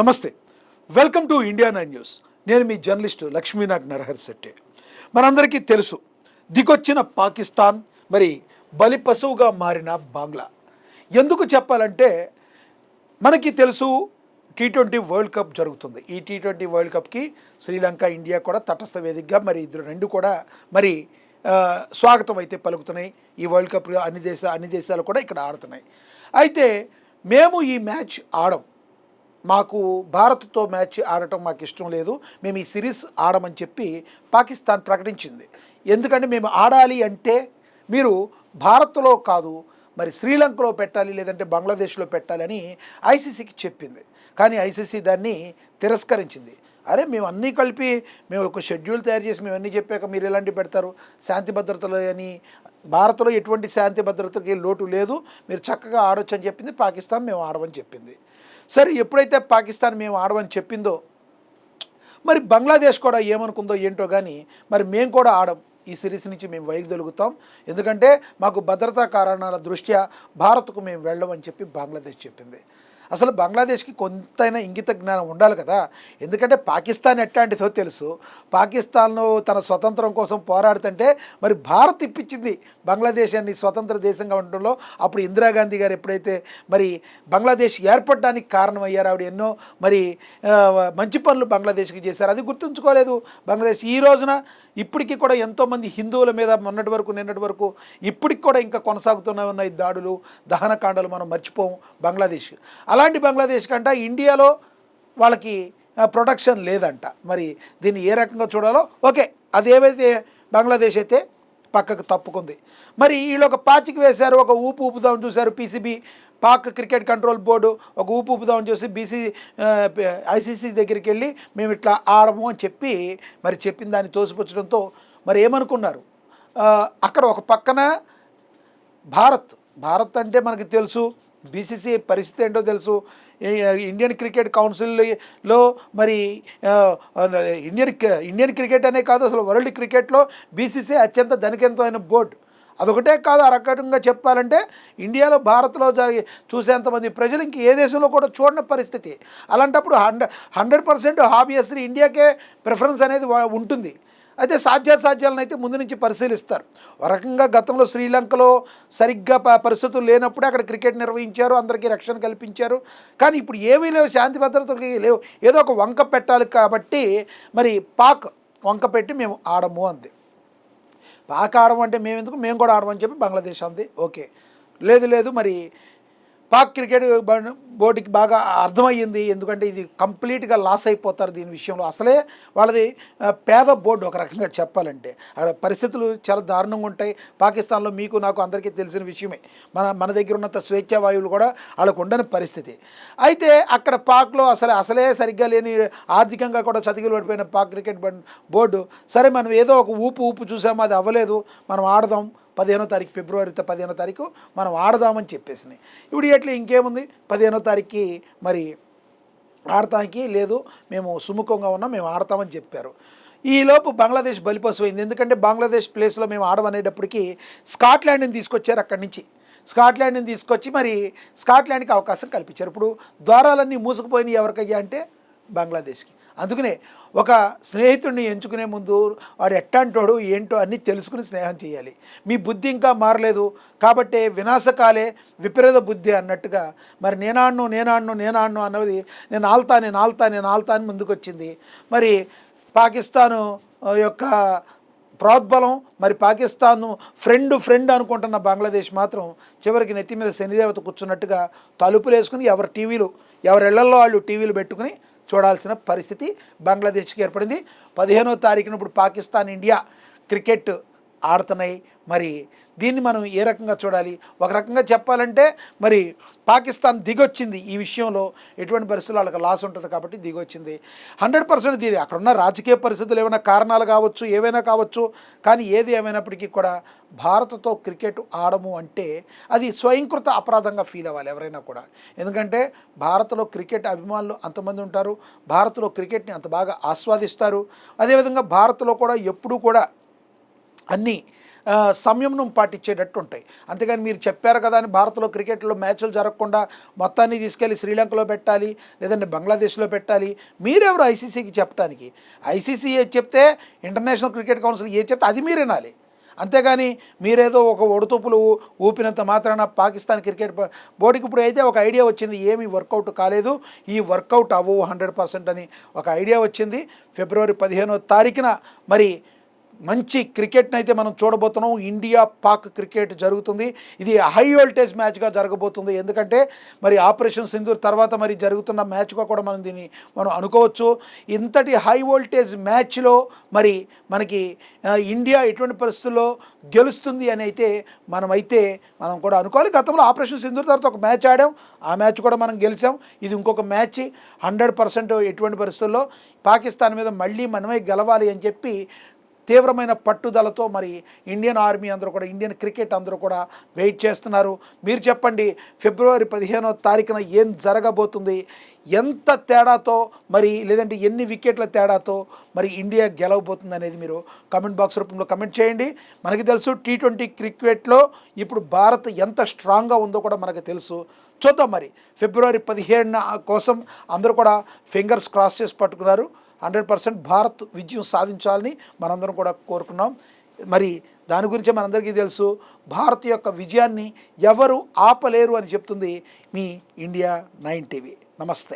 నమస్తే. Welcome to India nine news. నేను మీ జర్నలిస్టు లక్ష్మీనాగ్ నరహర్ శెట్టి. మనందరికీ తెలుసు దిగొచ్చిన పాకిస్తాన్ మరి బలి పశువుగా మారిన బంగ్లా. ఎందుకు చెప్పాలంటే మనకి తెలుసు టీ ట్వంటీ వరల్డ్ కప్ జరుగుతుంది. ఈ టీ ట్వంటీ వరల్డ్ కప్కి శ్రీలంక ఇండియా కూడా తటస్థ వేదికగా మరి ఇద్దరు రెండు కూడా మరి స్వాగతం అయితే పలుకుతున్నాయి. ఈ వరల్డ్ కప్ అన్ని దేశ అన్ని దేశాలు కూడా ఇక్కడ ఆడుతున్నాయి. అయితే మేము ఈ మ్యాచ్ ఆడం. మాకు భారత్తో మ్యాచ్ ఆడటం మాకు ఇష్టం లేదు. మేము ఈ సిరీస్ ఆడమని చెప్పి పాకిస్తాన్ ప్రకటించింది. ఎందుకంటే మేము ఆడాలి అంటే మీరు భారత్లో కాదు మరి శ్రీలంకలో పెట్టాలి లేదంటే బంగ్లాదేశ్లో పెట్టాలని ఐసీసీకి చెప్పింది. కానీ ఐసీసీ దాన్ని తిరస్కరించింది. అరే మేము అన్నీ కలిపి మేము ఒక షెడ్యూల్ తయారు చేసి మేము అన్నీ చెప్పాక మీరు ఎలాంటివి పెడతారు? శాంతి భద్రతలు అని భారత్లో ఎటువంటి శాంతి భద్రతకి లోటు లేదు. మీరు చక్కగా ఆడొచ్చు అని చెప్పింది పాకిస్తాన్ మేము ఆడమని చెప్పింది. సరే ఎప్పుడైతే పాకిస్తాన్ మేము ఆడమని చెప్పిందో మరి బంగ్లాదేశ్ కూడా ఏమనుకుందో ఏంటో కానీ మరి మేము కూడా ఆడం. ఈ సిరీస్ నుంచి మేము వైదొలుగుతాం ఎందుకంటే మాకు భద్రతా కారణాల దృష్ట్యా భారత్కు మేము వెళ్ళమని చెప్పి బంగ్లాదేశ్ చెప్పింది. అసలు బంగ్లాదేశ్కి కొంతైనా ఇంగిత జ్ఞానం ఉండాలి కదా. ఎందుకంటే పాకిస్తాన్ ఎట్లాంటిదో తెలుసు. పాకిస్తాన్ను తన స్వతంత్రం కోసం పోరాడుతుంటే మరి భారత్ ఇప్పించింది బంగ్లాదేశ్ స్వతంత్ర దేశంగా ఉండడంలో. అప్పుడు ఇందిరాగాంధీ గారు ఎప్పుడైతే మరి బంగ్లాదేశ్ ఏర్పడడానికి కారణమయ్యారు ఆవిడ ఎన్నో మరి మంచి పనులు బంగ్లాదేశ్కి చేశారు. అది గుర్తుంచుకోలేదు. బంగ్లాదేశ్ ఈ రోజున ఇప్పటికీ కూడా ఎంతోమంది హిందువుల మీద మొన్నటి వరకు నిన్నటి వరకు ఇప్పటికి కూడా ఇంకా కొనసాగుతూనే ఉన్నాయి దాడులు దహనకాండలు మనం మర్చిపోము బంగ్లాదేశ్. అలాంటి బంగ్లాదేశ్ కంట ఇండియాలో వాళ్ళకి ప్రొటెక్షన్ లేదంట. మరి దీన్ని ఏ రకంగా చూడాలో? ఓకే అది ఏవైతే బంగ్లాదేశ్ అయితే పక్కకు తప్పుకుంది. మరి వీళ్ళు ఒక పాచికి వేశారు ఒక ఊపు ఊపుదాం చూశారు PCB Pak cricket control board ఒక ఊపు ఊపుదామని చూసి బీసీ ఐసీసీ దగ్గరికి వెళ్ళి మేము ఇట్లా ఆడము అని చెప్పి మరి చెప్పిన దాన్ని తోసిపుచ్చడంతో మరి ఏమనుకున్నారు? అక్కడ ఒక పక్కన భారత్ భారత్ అంటే మనకి తెలుసు బీసీసీ పరిస్థితి ఏంటో తెలుసు. ఇండియన్ క్రికెట్ కౌన్సిల్లో మరి ఇండియన్ ఇండియన్ క్రికెట్ అనే కాదు అసలు వరల్డ్ క్రికెట్లో బీసీసీ అత్యంత ధనికంతమైన బోర్డు. అదొకటే కాదు ఆ రకంగా చెప్పాలంటే ఇండియాలో భారత్లో జరిగి చూసేంతమంది ప్రజలు ఇంక ఏ దేశంలో కూడా చూడని పరిస్థితి. అలాంటప్పుడు హండ్రెడ్ హండ్రెడ్ పర్సెంట్ హాబియస్లీ ఇండియాకే ప్రిఫరెన్స్ అనేది ఉంటుంది. అయితే సాధ్యాసాధ్యాలను అయితే ముందు నుంచి పరిశీలిస్తారు. ఒక రకంగా గతంలో శ్రీలంకలో సరిగ్గా ప- పరిస్థితులు లేనప్పుడే అక్కడ క్రికెట్ నిర్వహించారు అందరికీ రక్షణ కల్పించారు. కానీ ఇప్పుడు ఏమీ లేవు శాంతి భద్రతలకి లేవు. ఏదో ఒక వంక పెట్టాలి కాబట్టి మరి పాక్ వంక పెట్టి మేము ఆడము అంది. పాక్ ఆడము అంటే మేము ఎందుకు మేము కూడా ఆడమని చెప్పి బంగ్లాదేశ్ అంది. ఓకే. లేదు లేదు మరి పాక్ క్రికెట్ బోర్డుకి బాగా అర్థమయ్యింది. ఎందుకంటే ఇది కంప్లీట్గా లాస్ అయిపోతారు దీని విషయంలో. అసలే వాళ్ళది పేద బోర్డు ఒక రకంగా చెప్పాలంటే. అక్కడ పరిస్థితులు చాలా దారుణంగా ఉంటాయి. పాకిస్తాన్లో మీకు నాకు అందరికీ తెలిసిన విషయమే. మన మన దగ్గర ఉన్నంత స్వేచ్ఛా వాయువులు కూడా వాళ్ళకు ఉండని పరిస్థితి. అయితే అక్కడ పాక్లో అసలే అసలే సరిగ్గా లేని ఆర్థికంగా కూడా చతికిలు పడిపోయిన పాక్ క్రికెట్ బోర్డు. సరే మనం ఏదో ఒక ఊపు ఊపు చూసాము? అది అవ్వలేదు. మనం ఆడదాం. పదిహేనో తారీఖు ఫిబ్రవరి పదిహేనో తారీఖు మనం ఆడదామని చెప్పేసినాయి. ఇప్పుడు ఎట్లా ఇంకేముంది? పదిహేనో తారీఖుకి మరి ఆడటానికి లేదు మేము సుముఖంగా ఉన్నాం మేము ఆడతామని చెప్పారు. ఈలోపు బంగ్లాదేశ్ బలిపశు అయింది ఎందుకంటే బంగ్లాదేశ్ ప్లేస్లో మేము ఆడమనేటప్పటికి స్కాట్లాండ్ని తీసుకొచ్చారు అక్కడి నుంచి. స్కాట్లాండ్ని తీసుకొచ్చి మరి స్కాట్లాండ్కి అవకాశం కల్పించారు. ఇప్పుడు ద్వారాలన్నీ మూసుకుపోయినాయి ఎవరికయ్యా అంటే బంగ్లాదేశ్కి. అందుకనే ఒక స్నేహితుడిని ఎంచుకునే ముందు వాడు ఎట్టాంటోడు ఏంటో అన్నీ తెలుసుకుని స్నేహం చేయాలి. మీ బుద్ధి ఇంకా మారలేదు కాబట్టి వినాశకాలే విపరీత బుద్ధి అన్నట్టుగా మరి నేనాడ్ను నేనాడ్ను నేనాడ్ను అన్నది నేను ఆల్తా నేను ఆల్తా నేను ఆల్తా అని ముందుకొచ్చింది. మరి పాకిస్తాను యొక్క ప్రోద్బలం మరి పాకిస్తాన్ను ఫ్రెండ్ ఫ్రెండ్ అనుకుంటున్న బంగ్లాదేశ్ మాత్రం చివరికి నెత్తి మీద శనిదేవత కూర్చున్నట్టుగా తలుపులు వేసుకుని ఎవరి టీవీలు ఎవరి ఇళ్ళలో వాళ్ళు టీవీలు పెట్టుకుని చూడాల్సిన పరిస్థితి బంగ్లాదేశ్కి ఏర్పడింది. పదిహేనో తారీఖున ఇప్పుడు పాకిస్తాన్ ఇండియా క్రికెట్ ఆడుతున్నాయి. మరి దీన్ని మనం ఏ రకంగా చూడాలి? ఒక రకంగా చెప్పాలంటే మరి పాకిస్తాన్ దిగొచ్చింది ఈ విషయంలో ఎటువంటి పరిస్థితులు వాళ్ళకి లాస్ ఉంటుంది కాబట్టి దిగొచ్చింది. హండ్రెడ్ పర్సెంట్ దీని అక్కడ ఉన్న రాజకీయ పరిస్థితులు ఏమైనా కారణాలు కావచ్చు ఏవైనా కావచ్చు కానీ ఏది ఏమైనప్పటికీ కూడా భారత్తో క్రికెట్ ఆడము అంటే అది స్వయంకృత అపరాధంగా ఫీల్ అవ్వాలి ఎవరైనా కూడా. ఎందుకంటే భారత్లో క్రికెట్ అభిమానులు అంతమంది ఉంటారు భారత్లో క్రికెట్ని అంత బాగా ఆస్వాదిస్తారు. అదేవిధంగా భారత్లో కూడా ఎప్పుడూ కూడా అన్నీ సంయమనం పాటించేటట్టు ఉంటాయి. అంతేగాని మీరు చెప్పారు కదా అని భారత్లో క్రికెట్లో మ్యాచ్లు జరగకుండా మొత్తాన్ని తీసుకెళ్ళి శ్రీలంకలో పెట్టాలి లేదంటే బంగ్లాదేశ్లో పెట్టాలి. మీరెవరు ఐసీసీకి చెప్పడానికి ఐసీసీ ఏది చెప్తే ఇంటర్నేషనల్ క్రికెట్ కౌన్సిల్ ఏది చెప్తే అది మీరు వినాలి. అంతేగాని మీరేదో ఒక ఒడుతుపులు ఊపినంత మాత్రాన పాకిస్తాన్ క్రికెట్ బోర్డుకి ఇప్పుడు అయితే ఒక ఐడియా వచ్చింది ఏమీ వర్కౌట్ కాలేదు. ఈ వర్కౌట్ అవ్వవు హండ్రెడ్ పర్సెంట్ అని ఒక ఐడియా వచ్చింది. ఫిబ్రవరి పదిహేనో తారీఖున మరి మంచి క్రికెట్ని అయితే మనం చూడబోతున్నాం. ఇండియా పాక్ క్రికెట్ జరుగుతుంది. ఇది హై వోల్టేజ్ మ్యాచ్గా జరగబోతుంది. ఎందుకంటే మరి ఆపరేషన్ సింధూర్ తర్వాత మరి జరుగుతున్న మ్యాచ్గా కూడా మనం దీన్ని మనం అనుకోవచ్చు. ఇంతటి హై వోల్టేజ్ మ్యాచ్లో మరి మనకి ఇండియా ఎటువంటి పరిస్థితుల్లో గెలుస్తుంది అని అయితే మనమైతే మనం కూడా అనుకోవాలి. గతంలో ఆపరేషన్ సింధూర్ తర్వాత ఒక మ్యాచ్ ఆడాం. ఆ మ్యాచ్ కూడా మనం గెలిచాం. ఇది ఇంకొక మ్యాచ్. హండ్రెడ్ పర్సెంట్ ఎటువంటి పరిస్థితుల్లో పాకిస్తాన్ మీద మళ్ళీ మనమే గెలవాలి అని చెప్పి తీవ్రమైన పట్టుదలతో మరి ఇండియన్ ఆర్మీ అందరూ కూడా ఇండియన్ క్రికెట్ అందరూ కూడా వెయిట్ చేస్తున్నారు. మీరు చెప్పండి ఫిబ్రవరి పదిహేనో తారీఖున ఏం జరగబోతుంది? ఎంత తేడాతో మరి లేదంటే ఎన్ని వికెట్ల తేడాతో మరి ఇండియా గెలవబోతుంది అనేది మీరు కమెంట్ బాక్స్ రూపంలో కమెంట్ చేయండి. మనకి తెలుసు టీ ట్వంటీ క్రికెట్లో ఇప్పుడు భారత్ ఎంత స్ట్రాంగ్గా ఉందో కూడా మనకు తెలుసు. చూద్దాం మరి ఫిబ్రవరి పదిహేడున కోసం అందరూ కూడా ఫింగర్స్ క్రాస్ చేసి పట్టుకున్నారు. హండ్రెడ్ పర్సెంట్ భారత్ విజయం సాధించాలని మనందరం కూడా కోరుకున్నాం. మరి దాని గురించి మనందరికీ తెలుసు భారత్ యొక్క విజయాన్ని ఎవరు ఆపలేరు అని చెప్తుంది మీ ఇండియా నైన్ టీవీ. నమస్తే.